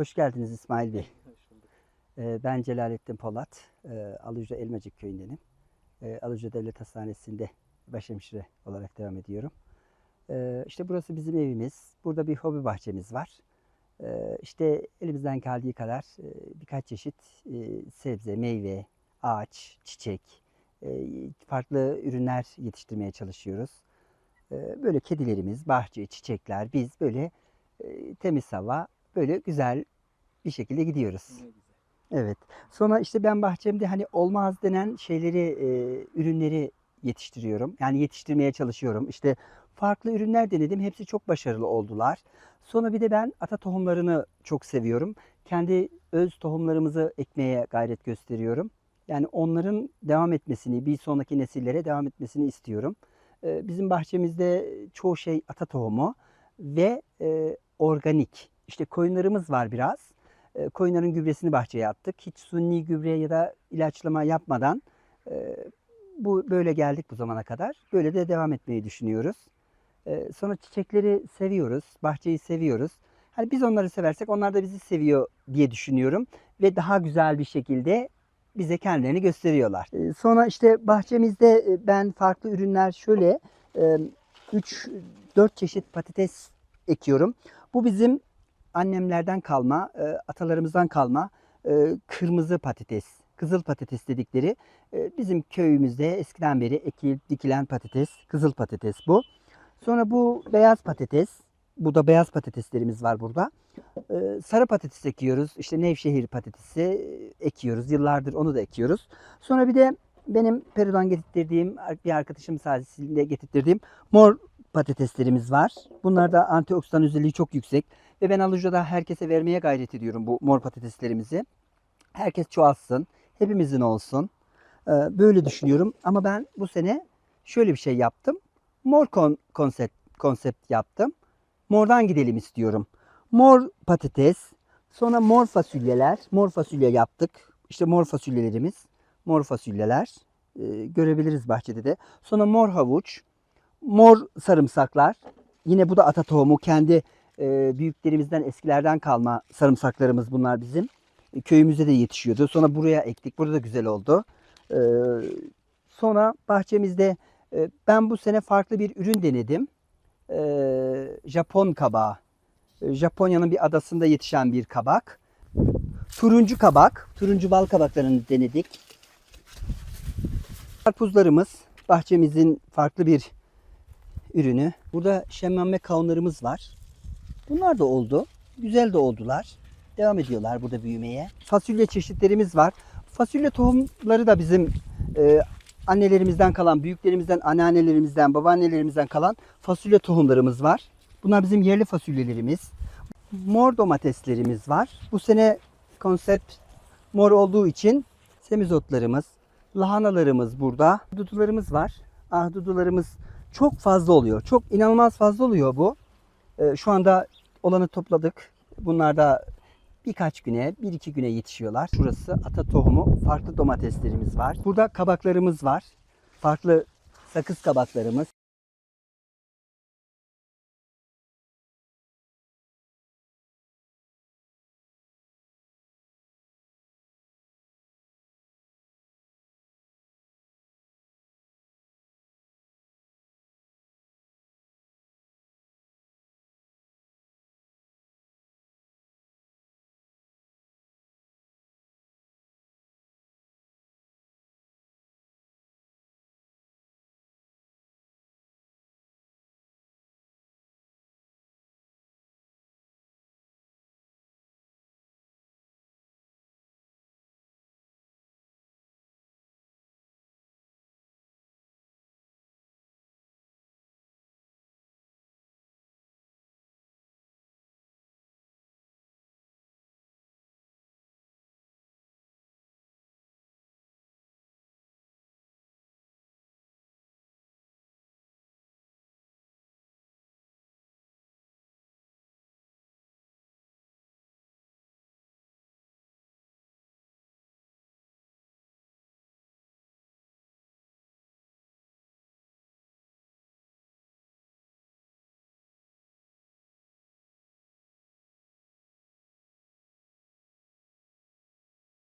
Hoş geldiniz İsmail Bey. Ee, Ben Celalettin Polat. Ee, Aluca Elmacık köyündenim. Ee, Aluca Devlet Hastanesi'nde başhemşire olarak devam ediyorum. Ee, İşte burası bizim evimiz. Burada bir hobi bahçemiz var. Ee, İşte elimizden geldiği kadar e, birkaç çeşit e, sebze, meyve, ağaç, çiçek, e, farklı ürünler yetiştirmeye çalışıyoruz. Böyle kedilerimiz, bahçe, çiçekler, biz böyle e, temiz hava, böyle güzel bir şekilde gidiyoruz. Evet. Sonra işte ben bahçemde hani olmaz denen şeyleri, e, ürünleri yetiştiriyorum. Yani yetiştirmeye çalışıyorum. İşte farklı ürünler denedim. Hepsi çok başarılı oldular. Sonra bir de ben ata tohumlarını çok seviyorum. Kendi öz tohumlarımızı ekmeye gayret gösteriyorum. Yani onların devam etmesini, bir sonraki nesillere devam etmesini istiyorum. E, Bizim bahçemizde çoğu şey ata tohumu ve e, organik. İşte koyunlarımız var biraz. E, koyunların gübresini bahçeye attık. Hiç sunni gübre ya da ilaçlama yapmadan e, bu böyle geldik bu zamana kadar. Böyle de devam etmeyi düşünüyoruz. E, sonra çiçekleri seviyoruz, bahçeyi seviyoruz. Hani biz onları seversek onlar da bizi seviyor diye düşünüyorum ve daha güzel bir şekilde bize kendilerini gösteriyorlar. E, sonra işte bahçemizde e, ben farklı ürünler şöyle 3 4 çeşit patates ekiyorum. Bu bizim annemlerden kalma, e, atalarımızdan kalma e, kırmızı patates, kızıl patates dedikleri e, bizim köyümüzde eskiden beri ekilip dikilen patates, kızıl patates bu. Sonra bu beyaz patates, bu da beyaz patateslerimiz var burada. E, sarı patates ekiyoruz, işte Nevşehir patatesi ekiyoruz, yıllardır onu da ekiyoruz. Sonra bir de benim Peru'dan getirdiğim, bir arkadaşım sayesinde getirdiğim mor patateslerimiz var. Bunlar da antioksidan özelliği çok yüksek. Ve ben Aluca'da herkese vermeye gayret ediyorum bu mor patateslerimizi. Herkes çoğalsın, hepimizin olsun. Ee, Böyle düşünüyorum. Ama ben bu sene şöyle bir şey yaptım. Mor kon- konsept, konsept yaptım. Mordan gidelim istiyorum. Mor patates, sonra mor fasulyeler. Mor fasulye yaptık. İşte mor fasulyelerimiz. Mor fasulyeler. Ee, görebiliriz bahçede de. Sonra mor havuç, mor sarımsaklar. Yine bu da ata tohumu. Kendi e, büyüklerimizden eskilerden kalma sarımsaklarımız bunlar bizim. E, köyümüzde de yetişiyordu. Sonra buraya ektik. Burada da güzel oldu. E, sonra bahçemizde e, ben bu sene farklı bir ürün denedim. E, Japon kabağı. E, Japonya'nın bir adasında yetişen bir kabak. Turuncu kabak. Turuncu bal kabaklarını denedik. Karpuzlarımız bahçemizin farklı bir ürünü. Burada şemmame kavunlarımız var. Bunlar da oldu. Güzel de oldular. Devam ediyorlar burada büyümeye. Fasulye çeşitlerimiz var. Fasulye tohumları da bizim e, annelerimizden kalan, büyüklerimizden, anneannelerimizden, babaannelerimizden kalan fasulye tohumlarımız var. Bunlar bizim yerli fasulyelerimiz. Mor domateslerimiz var. Bu sene konsept mor olduğu için semizotlarımız, lahanalarımız burada. Dudularımız var. Ah dudularımız çok fazla oluyor. Çok inanılmaz fazla oluyor bu. Ee, şu anda olanı topladık. Bunlar da birkaç güne, bir iki güne yetişiyorlar. Şurası ata tohumu. Farklı domateslerimiz var. Burada kabaklarımız var. Farklı sakız kabaklarımız.